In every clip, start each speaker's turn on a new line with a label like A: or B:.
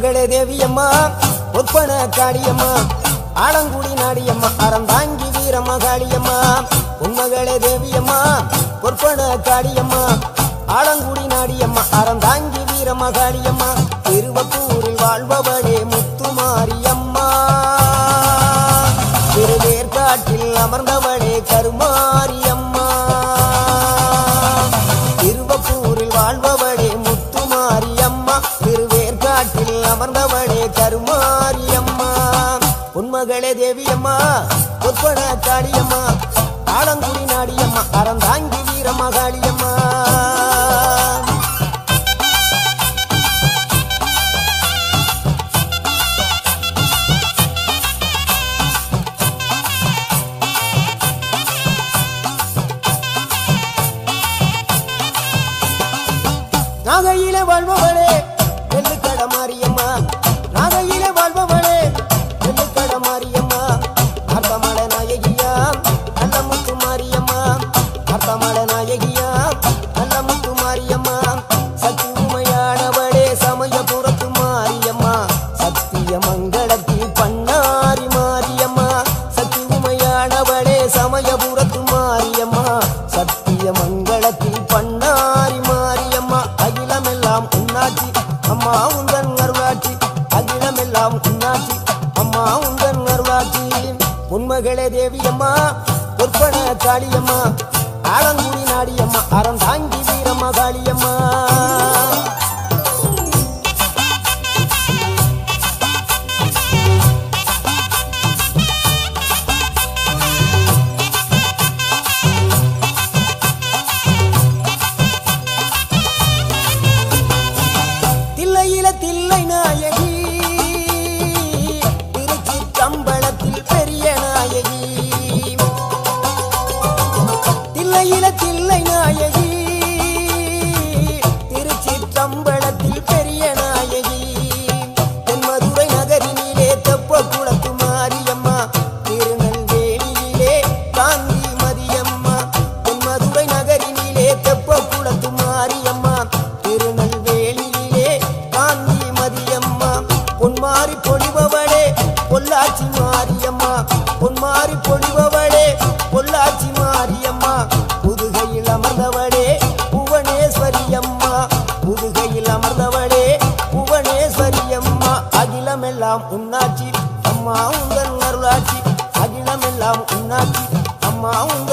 A: மகளே தேவியம்மா ஒப்பன காளியம்மா ஆலங்குடி நாடியம்மா அறந்தாங்கி வீரம்மா காளியம்மா உன்மகளே தேவியம்மா பொற்பன காளியம்மா ஆலங்குடி நாடியம்மா அறந்தாங்கி வீரம்மா காளியம்மா திருவப்பூரில் வாழ்பவளே முத்துமாரியம்மா காட்டில் அமர்ந்தவளே கருமாரியம்மா. உன்மகளே தேவியம்மா ஒப்பன காளியம்மா ஆலங்குடி நாடியம்மா அறந்தாங்கி வீரம்மா காளியம்மா நாகையில வாழ்பவளே அர்த்தமல நாயகியா மாரியம்மா. சக்தி உமையானவளே சமயபுரத்து மாரியம்மா. சத்திய மங்களத்தில் பண்ணாரி மாரியம்மா. சக்தி உமையானவளே சமயபுரத்து மாரியம்மா. சத்திய மங்களத்தில் பண்ணாரி மாரியம்மா. அகிலமெல்லாம் உன்னாட்சி அம்மா உந்தன் அருளாட்சி. அகிலமெல்லாம் உன்னாட்சி அம்மா உந்தன் அருளாட்சி. உண்மகளே தேவியம்மா பொற்பன காளியம்மா. ஆலங்குடி நாடியம்மா அறந்தாங்கி வீரம்மா காளியம்மா. நாயகி திருச்சி கம்பளத்தில் பெரிய நாயகி தென்மதுரை நகரினிலே தெப்ப குளத்து மாரியம்மா திருநெல்வேலியிலே காந்தி மதியம்மா. தென்மதுரை நகரினிலே தெப்ப குளத்து மாரியம்மா திருநெல்வேலியிலே காந்தி மதியம்மா. பொன்மாரி அம்மா உங்கள் அருளாட்சி அகிலமெல்லாம் உன்னாட்சி. அம்மா உங்கள்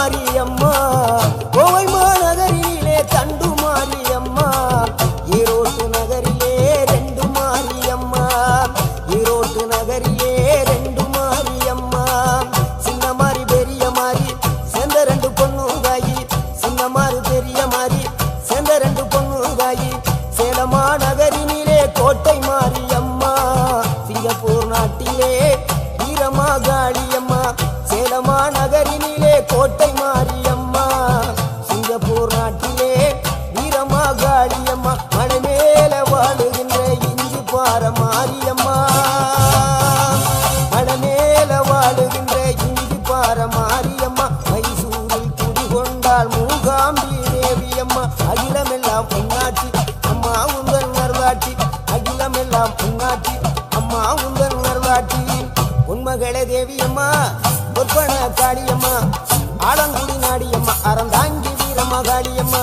A: மாரியம்மா கோவை மா எல்லாம் பொன்னாட்சி அம்மா உங்கள் உணர்வாட்டி. உண்மகளே தேவியம்மா பொற்பன காளியம்மா ஆலங்குடி நாடியம்மா அறந்தாங்கி வீரம்மா காளியம்மா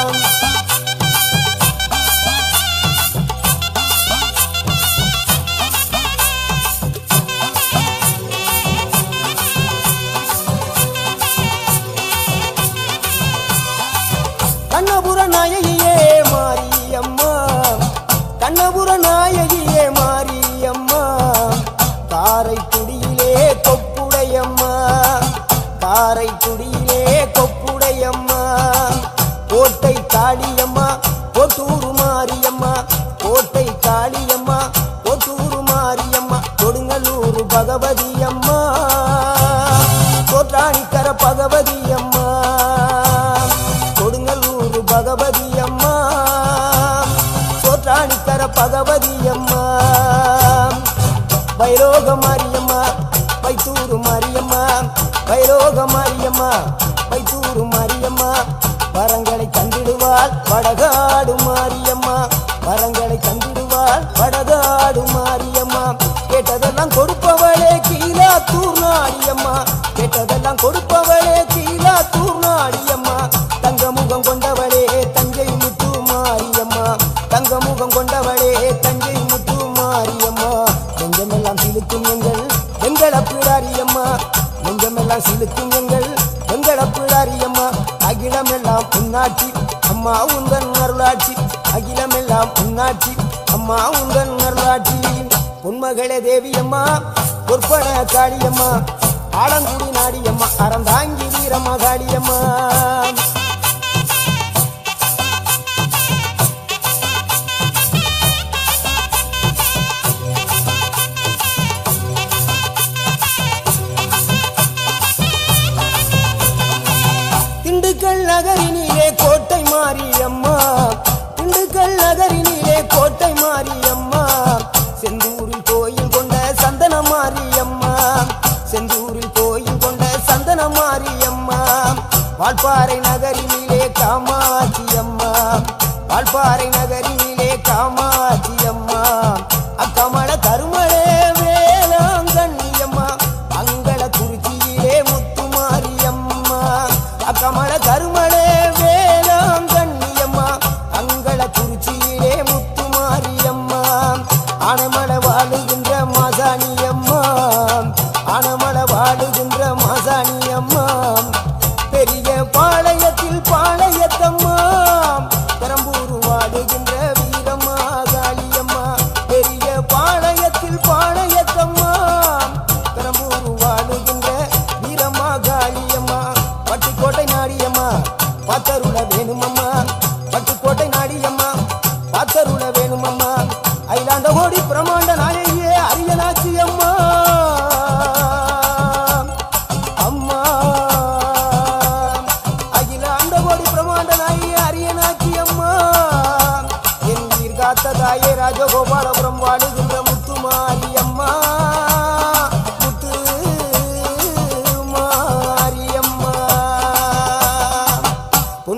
A: சோற்றாணிக்கர பகவதி அம்மா. வைரோக மாரியம்மா வைத்தூரு மாரியம்மா வைரோக மாரியம்மா வைத்தூரு மாரியம்மா. வரங்களை தந்திடுவாள் வடகாடு அகிலமெல்லாம் உன்னாட்சி அம்மா உந்தன் அருளாட்சி. அகிலமெல்லாம் உன்னாட்சி அம்மா உந்தன் அருளாட்சி. பொன்மகளே தேவியம்மா பொற்பன காளியம்மா. ஆலங்குடி நாடியம்மா அறந்தாங்கி வீரம்மா காளியம்மா செந்தூரில் கோயில் கொண்ட சந்தன மாரியம்மா. வால்பாறை நகரினிலே காமாட்சி அம்மா வால்பாறை நகரினிலே காமாட்சி அம்மா அக்கமல கருமளே வேளாங்கண்ணியம்மா. அங்கள குறிச்சியிலே முத்துமாரியம்மா. அக்கமல கருமளே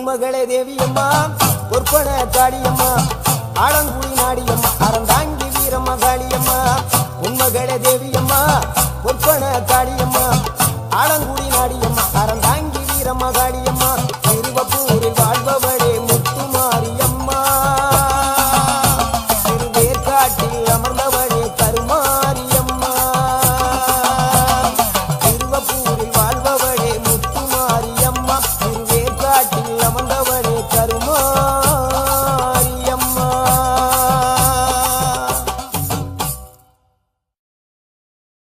A: பொன்மகளே தேவியம்மா பொற்பன காளியம்மா ஆடங்குடி நாடியம்மா அறந்தாங்கி வீரம்மா காளியம்மா பொன்மகளே தேவியம்மா பொற்பன காளியம்மா ஆடங்குடி